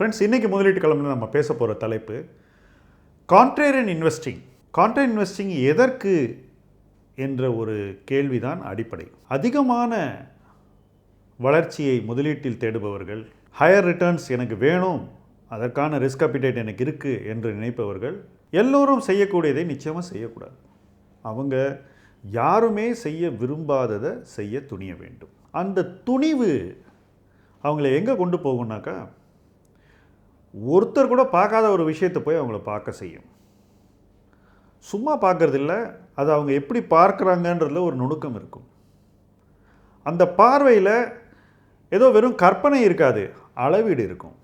Friends இன்றைக்கி முதலீட்டு கிழமையில் நம்ம பேச போகிற தலைப்பு கான்ட்ரேரியன் இன்வெஸ்டிங் கான்ட்ரேரியன் இன்வெஸ்டிங் எதற்கு என்ற ஒரு கேள்விதான் அடிப்படை. அதிகமான வளர்ச்சியை முதலீட்டில் தேடுபவர்கள் ஹையர் ரிட்டர்ன்ஸ் எனக்கு வேணும் அதற்கான ரிஸ்க் அப்பிடேட் எனக்கு இருக்குது என்று நினைப்பவர்கள் எல்லோரும் செய்யக்கூடியதை நிச்சயமாக செய்யக்கூடாது. அவங்க யாருமே செய்ய விரும்பாததை செய்ய துணிய வேண்டும். அந்த துணிவு அவங்கள எங்கே கொண்டு போகும்னாக்கா ஒருத்தர் கூட பார்க்காத ஒரு விஷயத்தை போய் அவங்கள பார்க்க செய்யும். சும்மா பார்க்கறதில்ல அது அவங்க எப்படி பார்க்குறாங்கன்றதுல ஒரு நுணுக்கம் இருக்கும். அந்த பார்வையில் ஏதோ வெறும் கற்பனை இருக்காது அளவீடு இருக்கும்.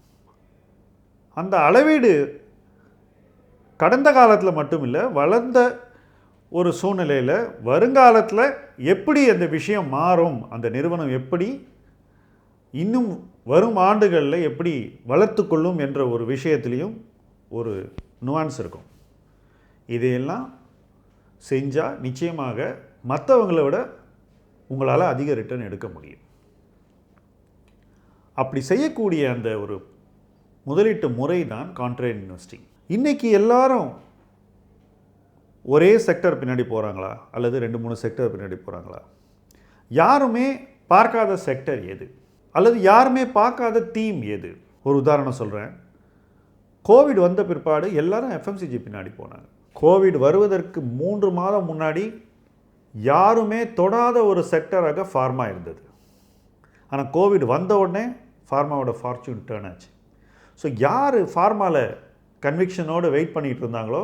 அந்த அளவீடு கடந்த காலத்தில் மட்டும் இல்லை வளர்ந்த ஒரு சூழ்நிலையில் வருங்காலத்தில் எப்படி அந்த விஷயம் மாறும் அந்த நிறுவனம் எப்படி இன்னும் வரும் ஆண்டுகளில் எப்படி வளர்த்து கொள்ளும் என்ற ஒரு விஷயத்துலேயும் ஒரு நுவான்ஸ் இருக்கும். இதையெல்லாம் செஞ்சால் நிச்சயமாக மற்றவங்களை விட உங்களால் அதிக ரிட்டர்ன் எடுக்க முடியும். அப்படி செய்யக்கூடிய அந்த ஒரு முதலீட்டு முறை தான் கான்ட்ரேட் இன்வெஸ்டிங் இன்றைக்கி எல்லாரும் ஒரே செக்டர் பின்னாடி போகிறாங்களா அல்லது ரெண்டு மூணு செக்டர் பின்னாடி போகிறாங்களா யாருமே பார்க்காத செக்டர் எது? அல்லது யாருமே பார்க்காத தீம் எது? ஒரு உதாரணம் சொல்கிறேன் கோவிட் வந்த பிற்பாடு எல்லாரும் எஃப்எம்சிஜி பின்னாடி போனாங்க. கோவிட் வருவதற்கு மூன்று மாதம் முன்னாடி யாருமே தொடாத ஒரு செக்டராக ஃபார்மா இருந்தது. ஆனால் கோவிட் வந்த உடனே ஃபார்மாவோட ஃபார்ச்சூன் டேர்ன் ஆச்சு. ஸோ யார் ஃபார்மாவில் கன்விக்ஷனோடு வெயிட் பண்ணிகிட்டு இருந்தாங்களோ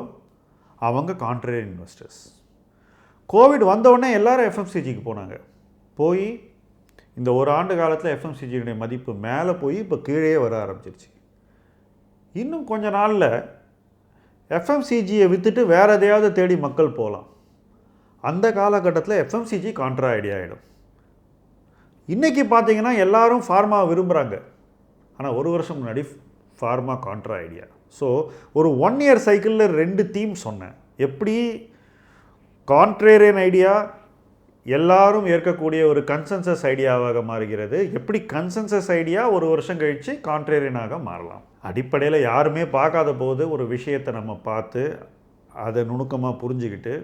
அவங்க கான்ட்ரேரி இன்வெஸ்டர்ஸ் கோவிட் வந்த உடனே எல்லாரும் எஃப்எம்சிஜிக்கு போனாங்க. போய் இந்த ஒரு ஆண்டு காலத்தில் எஃப்எம்சிஜியுடைய மதிப்பு மேலே போய் இப்போ கீழே வர ஆரம்பிச்சிருச்சு. இன்னும் கொஞ்ச நாளில் எஃப்எம்சிஜியை விற்றுட்டு வேறு எதையாவது தேடி மக்கள் போகலாம் அந்த காலகட்டத்தில் எஃப்எம்சிஜி கான்ட்ரா ஐடியா ஆகிடும் இன்றைக்கி பார்த்தீங்கன்னா எல்லாரும் ஃபார்மா விரும்புகிறாங்க ஆனால் ஒரு வருஷம் முன்னாடி ஃபார்மா கான்ட்ரா ஐடியா ஸோ ஒரு ஒன் இயர் சைக்கிளில் ரெண்டு தீம் சொன்னேன். எப்படி கான்ட்ரேரியன் ஐடியா எல்லாரும் ஏற்கக்கூடிய ஒரு கன்சென்சஸ் ஐடியாவாக மாறுகிறது. எப்படி கன்சென்சஸ் ஐடியா ஒரு வருஷம் கழித்து கான்ட்ரேரியனாக மாறலாம்? அடிப்படையில் யாருமே பார்க்காத போது ஒரு விஷயத்தை நம்ம பார்த்து அதை நுணுக்கமாக புரிஞ்சுக்கிட்டு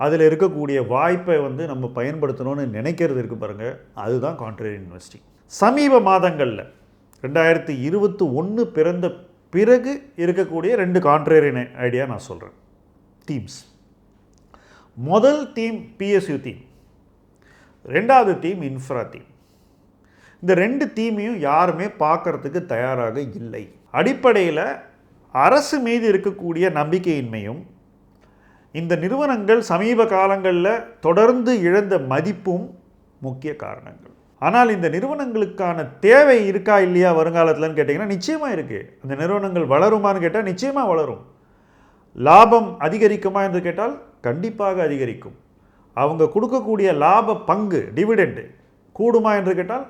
அதில் இருக்கக்கூடிய வாய்ப்பை வந்து நம்ம பயன்படுத்தணும்னு நினைக்கிறது இருக்குது பாருங்கள் அதுதான் கான்ட்ரேரி இன்வெஸ்டிங் சமீப மாதங்களில் ரெண்டாயிரத்தி இருபத்தி ஒன்று பிறந்த பிறகு இருக்கக்கூடிய ரெண்டு கான்ட்ரேரியன் ஐடியா நான் சொல்கிறேன் தீம்ஸ் முதல் தீம் பிஎஸ்யூ தீம் ரெண்டாவது தீம் இன்ஃப்ரா தீம் இந்த ரெண்டு தீமையும் யாருமே பார்க்கறதுக்கு தயாராக இல்லை. அடிப்படையில் அரசு மீது இருக்கக்கூடிய நம்பிக்கையின்மையும் இந்த நிறுவனங்கள் சமீப காலங்களில் தொடர்ந்து இழந்த மதிப்பும் முக்கிய காரணங்கள். ஆனால் இந்த நிறுவனங்களுக்கான தேவை இருக்கா இல்லையா வருங்காலத்தில்னு கேட்டிங்கன்னா நிச்சயமாக இருக்குது அந்த நிறுவனங்கள் வளருமான்னு கேட்டால் நிச்சயமாக வளரும். லாபம் அதிகரிக்குமா என்று கேட்டால் கண்டிப்பாக அதிகரிக்கும். அவங்க கொடுக்கக்கூடிய லாப பங்கு டிவிடெண்டு கூடுமா என்று கேட்டால்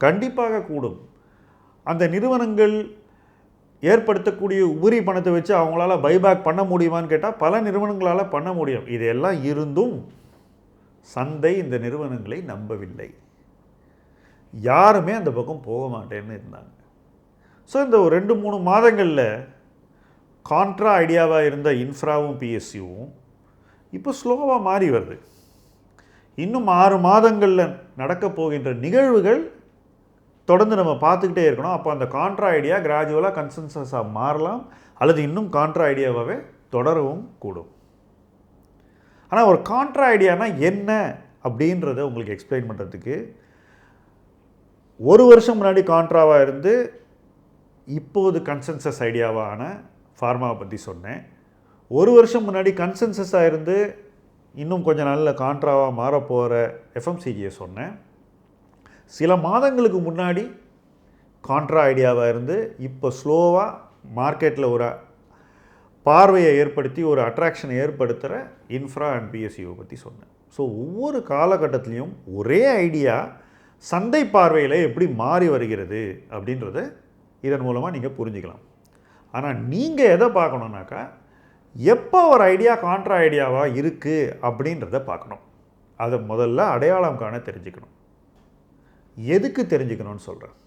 கண்டிப்பாக கூடும். அந்த நிறுவனங்கள் ஏற்படுத்தக்கூடிய உபரி பணத்தை வச்சு அவங்களால பைபேக் பண்ண முடியுமான்னு கேட்டால் பல நிறுவனங்களால் பண்ண முடியும். இதெல்லாம் இருந்தும் சந்தை இந்த நிறுவனங்களை நம்பவில்லை. யாருமே அந்த பக்கம் போக மாட்டேன்னு இருந்தாங்க. ஸோ இந்த ஒரு ரெண்டு மூணு மாதங்களில் கான்ட்ரா ஐடியாவாக இருந்த இன்ஃப்ராவும் பிஎஸ்சியும் இப்போ ஸ்லோவாக மாறி வருது. இன்னும் ஆறு மாதங்களில் நடக்கப் போகின்ற நிகழ்வுகள் தொடர்ந்து நம்ம பார்த்துக்கிட்டே இருக்கணும். அப்போ அந்த கான்ட்ரா ஐடியா கிராஜுவலாக கன்சென்சஸாக மாறலாம். அல்லது இன்னும் கான்ட்ரா ஐடியாவாகவே தொடரவும் கூடும். ஆனால் ஒரு கான்ட்ரா ஐடியானா என்ன அப்படின்றத உங்களுக்கு எக்ஸ்பிளைன் பண்ணுறதுக்கு ஒரு வருஷம் முன்னாடி கான்ட்ராவாக இருந்து இப்போது கன்சென்சஸ் ஐடியாவான ஃபார்மாவை பற்றி சொன்னேன். ஒரு வருஷம் முன்னாடி கன்சென்சஸாக இருந்து இன்னும் கொஞ்சம் நாளில் கான்ட்ராவாக மாறப்போகிற எஃப்எம்சிஜியை சொன்னேன். சில மாதங்களுக்கு முன்னாடி கான்ட்ரா ஐடியாவாக இருந்து இப்போ ஸ்லோவாக மார்க்கெட்டில் ஒரு பார்வையை ஏற்படுத்தி ஒரு அட்ராக்ஷனை ஏற்படுத்துகிற இன்ஃப்ரா அண்ட் பிஎஸ்சியை பற்றி சொன்னேன். ஸோ ஒவ்வொரு காலகட்டத்திலையும் ஒரே ஐடியா சந்தை பார்வையில் எப்படி மாறி வருகிறது அப்படின்றத இதன் மூலமாக நீங்கள் புரிஞ்சுக்கலாம். ஆனால் நீங்கள் எதை பார்க்கணுன்னாக்கா எப்போ ஒரு ஐடியா கான்ட்ரா ஐடியாவாக இருக்குது அப்படின்றத பார்க்கணும். அதை முதல்ல அடையாளம் காண தெரிஞ்சுக்கணும். எதுக்கு தெரிஞ்சுக்கணும்னு சொல்கிறேன்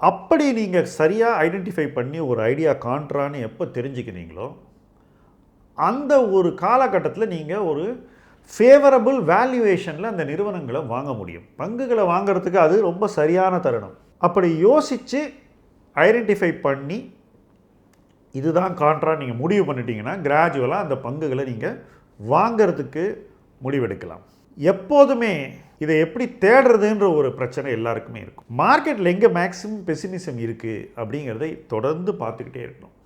அப்படி நீங்கள் சரியாக ஐடென்டிஃபை பண்ணி ஒரு ஐடியா காண்ட்ரான்னு எப்போ தெரிஞ்சுக்கிறீங்களோ அந்த ஒரு காலகட்டத்தில் நீங்கள் ஒரு ஃபேவரபிள் வேல்யூவேஷனில் அந்த நிறுவனங்களை வாங்க முடியும். பங்குகளை வாங்குறதுக்கு அது ரொம்ப சரியான தருணம். அப்படி யோசித்து ஐடென்டிஃபை பண்ணி இதுதான் கான்ட்ரா நீங்கள் முடிவு பண்ணிட்டீங்கன்னா கிராஜுவலாக அந்த பங்குகளை நீங்கள் வாங்கிறதுக்கு முடிவெடுக்கலாம். எப்போதுமே இதை எப்படி தேடுறதுன்ற ஒரு பிரச்சனை எல்லாருக்குமே இருக்கும். மார்க்கெட்டில் எங்கே மேக்ஸிமம் பெசிமிசம் இருக்குது அப்படிங்கிறதை தொடர்ந்து பார்த்துக்கிட்டே இருக்கணும்.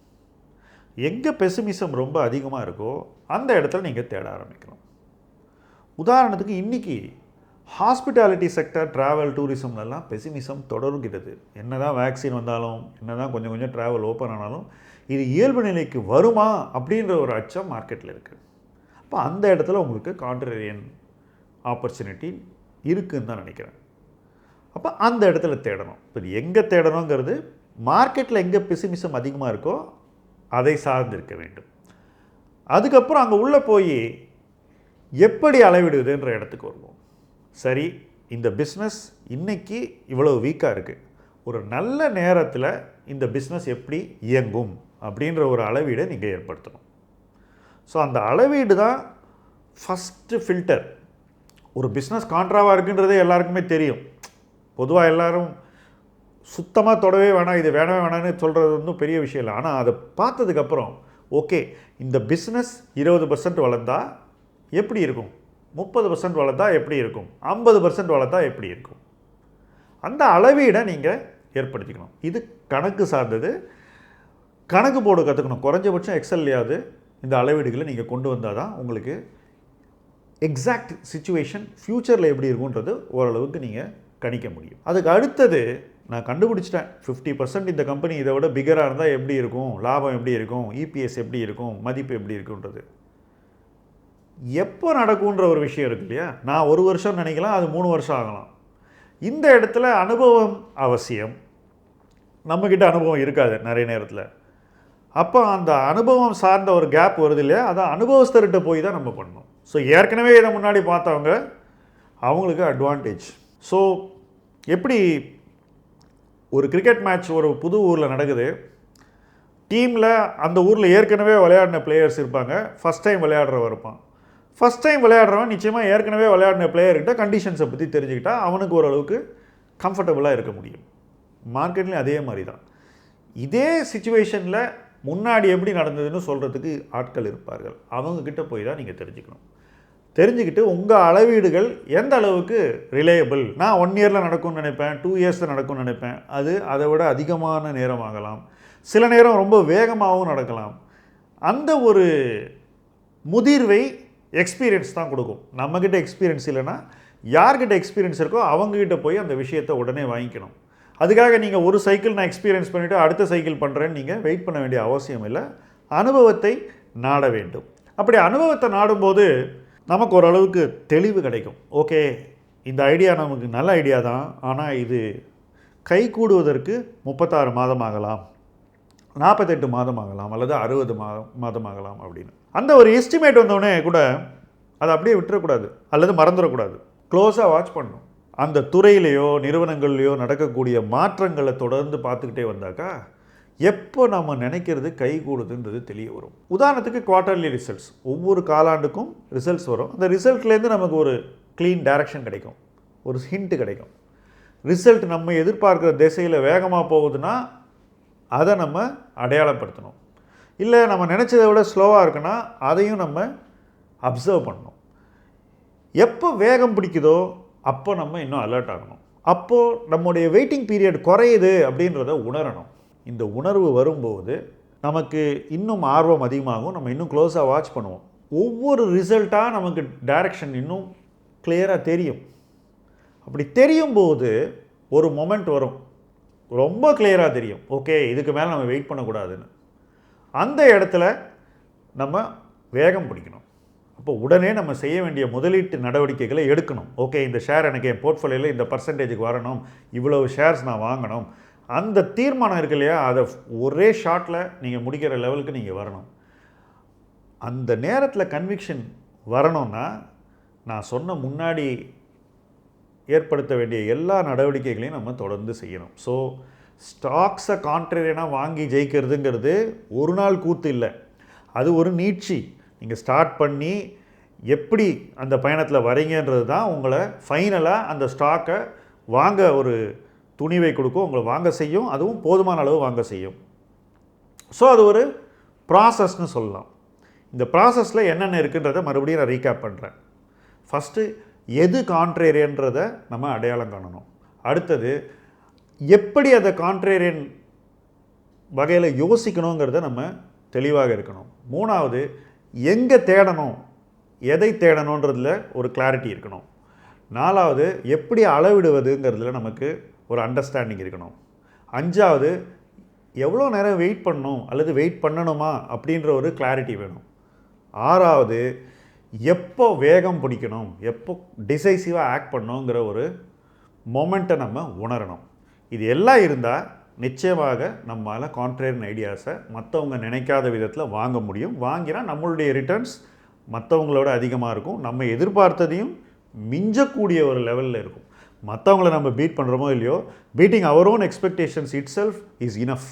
எங்கே பெசிமிசம் ரொம்ப அதிகமாக இருக்கோ அந்த இடத்துல நீங்கள் தேட ஆரம்பிக்கணும். உதாரணத்துக்கு இன்றைக்கி ஹாஸ்பிட்டாலிட்டி செக்டர் ட்ராவல் டூரிசம்லலாம் பெசிமிசம் தொடர்கிறது. என்ன தான் வேக்சின் வந்தாலும் என்ன தான் கொஞ்சம் கொஞ்சம் ட்ராவல் ஓப்பன் ஆனாலும் இது இயல்பு நிலைக்கு வருமா அப்படின்ற ஒரு அச்சம் மார்க்கெட்டில் இருக்குது அப்போ அந்த இடத்துல உங்களுக்கு கான்ட்ரேரியன் ஆப்பர்ச்சுனிட்டி இருக்குதுன்னு தான் நினைக்கிறேன். அப்போ அந்த இடத்துல தேடணும். இப்போ எங்கே தேடணுங்கிறது மார்க்கெட்டில் எங்கே பெசிமிசம் அதிகமாக இருக்கோ அதை சார்ந்திருக்க வேண்டும். அதுக்கப்புறம் அங்கே உள்ளே போய் எப்படி அளவிடுதுன்ற இடத்துக்கு வருவோம். சரி இந்த பிஸ்னஸ் இன்றைக்கி இவ்வளோ வீக்காக இருக்குது ஒரு நல்ல நேரத்தில் இந்த பிஸ்னஸ் எப்படி இயங்கும் அப்படின்ற ஒரு அளவீடை நீங்கள் ஏற்படுத்தணும். ஸோ அந்த அளவீடு தான் ஃபஸ்ட்டு ஃபில்டர் ஒரு பிஸ்னஸ் கான்ட்ராவாக இருக்குன்றதே எல்லாருக்குமே தெரியும். பொதுவாக எல்லோரும் சுத்தமாக தொடவே வேணாம் இது வேணவே வேணாம்னு சொல்கிறது வந்து பெரிய விஷயம் இல்லை. ஆனால் அதை பார்த்ததுக்கப்புறம் ஓகே இந்த பிஸ்னஸ் இருபது பர்சன்ட் வளர்ந்தால் எப்படி இருக்கும்? முப்பது பர்சன்ட் வளர்த்தா எப்படி இருக்கும்? ஐம்பது பர்சன்ட் வளர்த்தா எப்படி இருக்கும்? அந்த அளவீடை நீங்கள் ஏற்படுத்திக்கணும். இது கணக்கு சார்ந்தது. கணக்கு போர்டு கற்றுக்கணும் குறைஞ்சபட்சம் எக்ஸல்லையாவது இந்த அளவீடுகளை நீங்கள் கொண்டு வந்தால் தான் உங்களுக்கு எக்ஸாக்ட் சுச்சுவேஷன் ஃப்யூச்சரில் எப்படி இருக்குன்றது ஓரளவுக்கு நீங்கள் கணிக்க முடியும். அதுக்கு அடுத்தது நான் கண்டுபிடிச்சிட்டேன். ஃபிஃப்டி பர்சன்ட் இந்த கம்பெனி இதை விட பிகராக இருந்தால் எப்படி இருக்கும்? லாபம் எப்படி இருக்கும்? இபிஎஸ் எப்படி இருக்கும்? மதிப்பு எப்படி இருக்குன்றது எப்போ நடக்குன்ற ஒரு விஷயம் இருக்கு இல்லையா? நான் ஒரு வருஷம் நினைக்கலாம் அது மூணு வருஷம் ஆகலாம். இந்த இடத்துல அனுபவம் அவசியம். நம்மக்கிட்ட அனுபவம் இருக்காது நிறைய நேரத்தில். அப்போ அந்த அனுபவம் சார்ந்த ஒரு கேப் வருது இல்லையா? அதை அனுபவஸ்தர்கிட்ட போய் தான் நம்ம பண்ணணும். ஸோ ஏற்கனவே இதை முன்னாடி பார்த்தவங்க அவங்களுக்கு அட்வான்டேஜ் ஸோ எப்படி ஒரு கிரிக்கெட் மேட்ச் ஒரு புது ஊரில் நடக்குது? டீமில் அந்த ஊரில் ஏற்கனவே விளையாடின பிளேயர்ஸ் இருப்பாங்க. ஃபஸ்ட் டைம் விளையாடுறவர் இருப்பான். ஃபஸ்ட் டைம் விளையாடுறவன் நிச்சயமாக ஏற்கனவே விளையாடின பிளேயர்கிட்ட கண்டிஷன்ஸை பற்றி தெரிஞ்சுக்கிட்டால் அவனுக்கு ஓரளவுக்கு கம்ஃபர்டபுளாக இருக்க முடியும். மார்க்கெட்லேயும் அதே மாதிரி தான் இதே சுச்சுவேஷனில் முன்னாடி எப்படி நடந்ததுன்னு சொல்கிறதுக்கு ஆட்கள் இருப்பார்கள். அவங்கக்கிட்ட போய் தான் நீங்கள் தெரிஞ்சுக்கணும். தெரிஞ்சுக்கிட்டு உங்கள் அளவீடுகள் எந்த அளவுக்கு ரிலேயபிள் நான் ஒன் இயரில் நடக்கும்னு நினைப்பேன் டூ இயர்ஸில் நடக்கும்னு நினைப்பேன். அது அதை விட அதிகமான நேரம் ஆகலாம். சில நேரம் ரொம்ப வேகமாகவும் நடக்கலாம். அந்த ஒரு முதிர்வை எக்ஸ்பீரியன்ஸ் தான் கொடுக்கும். நம்மக்கிட்ட எக்ஸ்பீரியன்ஸ் இல்லைன்னா யார்கிட்ட எக்ஸ்பீரியன்ஸ் இருக்கோ அவங்கக்கிட்ட போய் அந்த விஷயத்தை உடனே வாங்கிக்கணும். அதுக்காக நீங்கள் ஒரு சைக்கிள் நான் எக்ஸ்பீரியன்ஸ் பண்ணிவிட்டு அடுத்த சைக்கிள் பண்ணுறேன்னு நீங்கள் வெயிட் பண்ண வேண்டிய அவசியம் இல்லை. அனுபவத்தை நாட வேண்டும். அப்படி அனுபவத்தை நாடும்போது நமக்கு ஓரளவுக்கு தெளிவு கிடைக்கும். ஓகே இந்த ஐடியா நமக்கு நல்ல ஐடியா தான். ஆனால் இது கை கூடுவதற்கு முப்பத்தாறு மாதம் ஆகலாம். நாற்பத்தெட்டு மாதம் ஆகலாம். அல்லது அறுபது மாதம் மாதம் ஆகலாம் அப்படின்னு. அந்த ஒரு எஸ்டிமேட் வந்தோடனே கூட அதை அப்படியே விட்டுறக்கூடாது. அல்லது மறந்துடக்கூடாது க்ளோஸாக வாட்ச் பண்ணணும். அந்த துறையிலையோ நிறுவனங்கள்லையோ நடக்கக்கூடிய மாற்றங்களை தொடர்ந்து பார்த்துக்கிட்டே வந்தாக்கா எப்போ நம்ம நினைக்கிறது கை கூடுதுன்றது தெரிய வரும். உதாரணத்துக்கு குவார்ட்டர்லி ரிசல்ட்ஸ் ஒவ்வொரு காலாண்டுக்கும் ரிசல்ட்ஸ் வரும். அந்த ரிசல்ட்லேருந்து நமக்கு ஒரு க்ளீன் டைரக்ஷன் கிடைக்கும். ஒரு ஹிண்ட்டு கிடைக்கும். ரிசல்ட் நம்ம எதிர்பார்க்குற திசையில் வேகமாக போகுதுன்னா அதை நம்ம அடையாளப்படுத்தணும். இல்லை நம்ம நினச்சதை விட ஸ்லோவாக இருக்குன்னா அதையும் நம்ம அப்சர்வ் பண்ணணும். எப்போ வேகம் பிடிக்குதோ அப்போ நம்ம இன்னும் அலர்ட் ஆகணும். அப்போது நம்முடைய வெயிட்டிங் பீரியட் குறையுது அப்படின்றத உணரணும். இந்த உணர்வு வரும்போது நமக்கு இன்னும் ஆர்வம் அதிகமாகும். நம்ம இன்னும் க்ளோஸாக வாட்ச் பண்ணுவோம். ஒவ்வொரு ரிசல்ட்டாக நமக்கு டைரக்ஷன் இன்னும் கிளியராக தெரியும். அப்படி தெரியும் போது ஒரு மொமெண்ட் வரும். ரொம்ப கிளியராக தெரியும். ஓகே இதுக்கு மேலே நம்ம வெயிட் பண்ணக்கூடாதுன்னு. அந்த இடத்துல நம்ம வேகம் பிடிக்கணும். அப்போ உடனே நம்ம செய்ய வேண்டிய முதலீட்டு நடவடிக்கைகளை எடுக்கணும். ஓகே இந்த ஷேர் எனக்கு என் போர்ட்ஃபோலியோவில் இந்த பர்சன்டேஜுக்கு வரணும். இவ்வளவு ஷேர்ஸ் நான் வாங்கணும். அந்த தீர்மானம் இருக்கு இல்லையா? அதை ஒரே ஷாட்டில் நீங்கள் முடிக்கிற லெவலுக்கு நீங்கள் வரணும். அந்த நேரத்தில் கன்விக்ஷன் வரணும்னா நான் சொன்ன முன்னாடி ஏற்படுத்த வேண்டிய எல்லா நடவடிக்கைகளையும் நம்ம தொடர்ந்து செய்யணும். ஸோ ஸ்டாக்ஸை கான்ட்ரேரியனாக வாங்கி ஜெயிக்கிறதுங்கிறது ஒரு நாள் கூத்து இல்லை. அது ஒரு நீட்சி. நீங்கள் ஸ்டார்ட் பண்ணி எப்படி அந்த பயணத்தில் வரீங்கன்றது தான் உங்களை ஃபைனலாக அந்த ஸ்டாக்கை வாங்க ஒரு துணிவை கொடுக்கும் உங்களை வாங்க செய்யும். அதுவும் போதுமான அளவு வாங்க செய்யும். ஸோ அது ஒரு ப்ராசஸ்னு சொல்லலாம். இந்த ப்ராசஸில் என்னென்ன இருக்குன்றதை மறுபடியும் நான் ரீகேப் பண்ணுறேன் ஃபஸ்ட்டு எது கான்ட்ரேரியன்றதை நம்ம அடையாளம் காணணும். அடுத்தது எப்படி அதை கான்ட்ரேரியன் வகையில் யோசிக்கணுங்கிறத நம்ம தெளிவாக இருக்கணும். மூணாவது எங்கே தேடணும்? எதை தேடணுன்றதுல ஒரு கிளாரிட்டி இருக்கணும். நாலாவது எப்படி அளவிடுவதுங்கிறதுல நமக்கு ஒரு அண்டர்ஸ்டாண்டிங் இருக்கணும். அஞ்சாவது எவ்வளோ நேரம் வெயிட் பண்ணணும் அல்லது வெயிட் பண்ணணுமா அப்படின்ற ஒரு கிளாரிட்டி வேணும். ஆறாவது எப்போ வேகம் பிடிக்கணும்? எப்போ டிசைசிவாக ஆக்ட் பண்ணணுங்கிற ஒரு மொமெண்ட்டை நம்ம உணரணும். இது எல்லாம் இருந்தால் நிச்சயமாக நம்மளால் கான்ட்ரேரின் ஐடியாஸை மற்றவங்க நினைக்காத விதத்தில் வாங்க முடியும். வாங்கினா நம்மளுடைய ரிட்டர்ன்ஸ் மற்றவங்களோட அதிகமாக இருக்கும். நம்ம எதிர்பார்த்ததையும் மிஞ்சக்கூடிய ஒரு லெவலில் இருக்கும். மற்றவங்கள நம்ம பீட் பண்ணுறோமோ இல்லையோ beating our own expectations itself is enough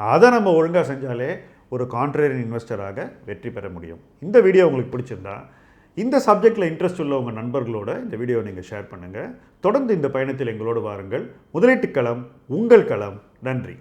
அதை நம்ம ஒழுங்காக செஞ்சாலே ஒரு கான்ட்ரேரியன் இன்வெஸ்டராக வெற்றி பெற முடியும். இந்த வீடியோ உங்களுக்கு பிடிச்சிருந்தா இந்த சப்ஜெக்டில் இன்ட்ரெஸ்ட் உள்ள உங்கள் நண்பர்களோட இந்த வீடியோ நீங்கள் ஷேர் பண்ணுங்கள் தொடர்ந்து இந்த பயணத்தில் எங்களோடு வாருங்கள். முதலீட்டு களம் உங்கள் களம். நன்றி.